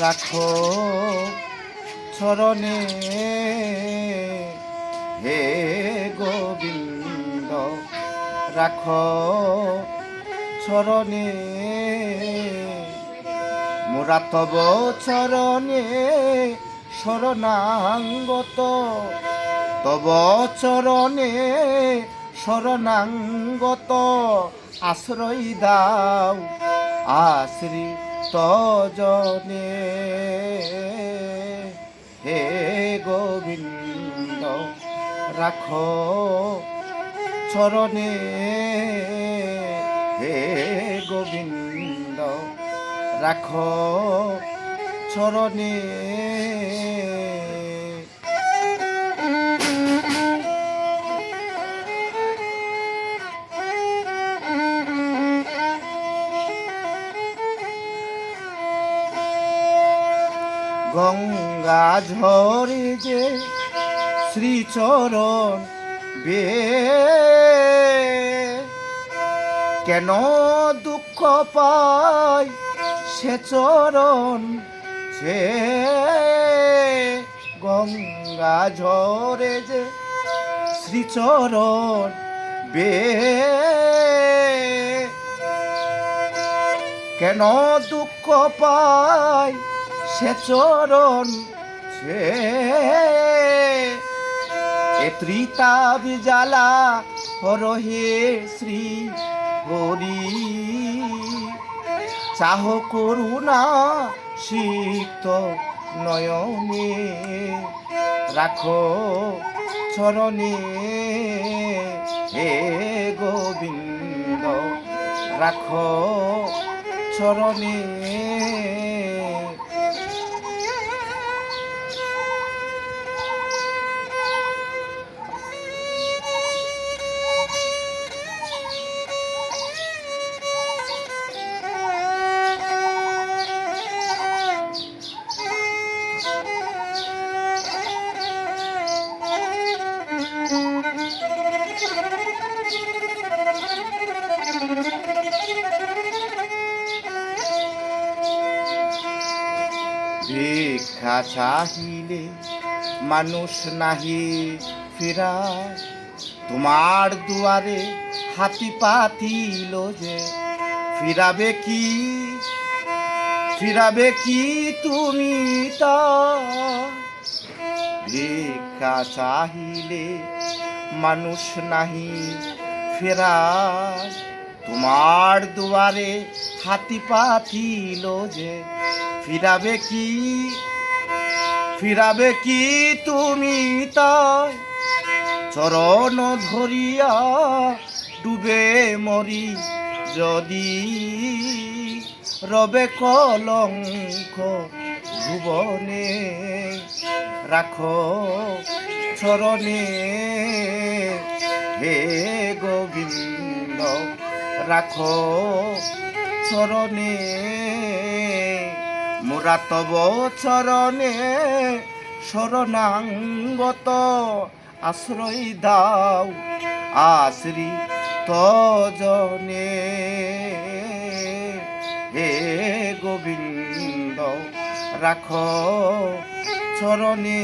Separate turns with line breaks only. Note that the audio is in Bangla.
রাখো চরণে। হে গোবিন্দ, রাখো চরণে। মোরা তব চরণে শরণাঙ্গত। তব চরণে শরণাঙ্গত। আশ্রয় দাও, আশ্রি তজনে হে গোবিন্দ রাখো চরণে। হে গোবিন্দ রাখো চরণে। গঙ্গা ঝরে যে শ্রীচরণ বে। কেন দুঃখ পাই সে চরণ? সে গঙ্গা ঝরে যে শ্রীচরণ বে। কেন দুঃখ পাই সে চরণ সে। এ ত্রিতাব হরহে শ্রী হরি। চাহ করুণা সিক্ত নয়নে, রাখো চরণে। হে গোবিন্দ, রাখো চরণে। ভিক্ষা চাহিলে মানুষ নাহি ফিরায়। তোমার দুয়ারে হাতি পাতিল যে, ফিরাবে কি? ফিরাবে কি তুমি তা ভিক্ষা চাহিলে মানুষ নাহি ফেরায়। তোমার দুয়ারে হাতি পাতিল যে, ফিরাবে কি? ফিরাবে কি তুমি তাই? চরণ ধরিয়া ডুবে মরি, যদি রবে কলঙ্ক ভুবনে রাখো চরণে, হে গোবিন্দ। রাখো চরণে। মোরা তব চরণে শরণাঙ্গত। আশ্রয় দাও আশ্রি তজনে হে গোবিন্দ রাখ চরণে।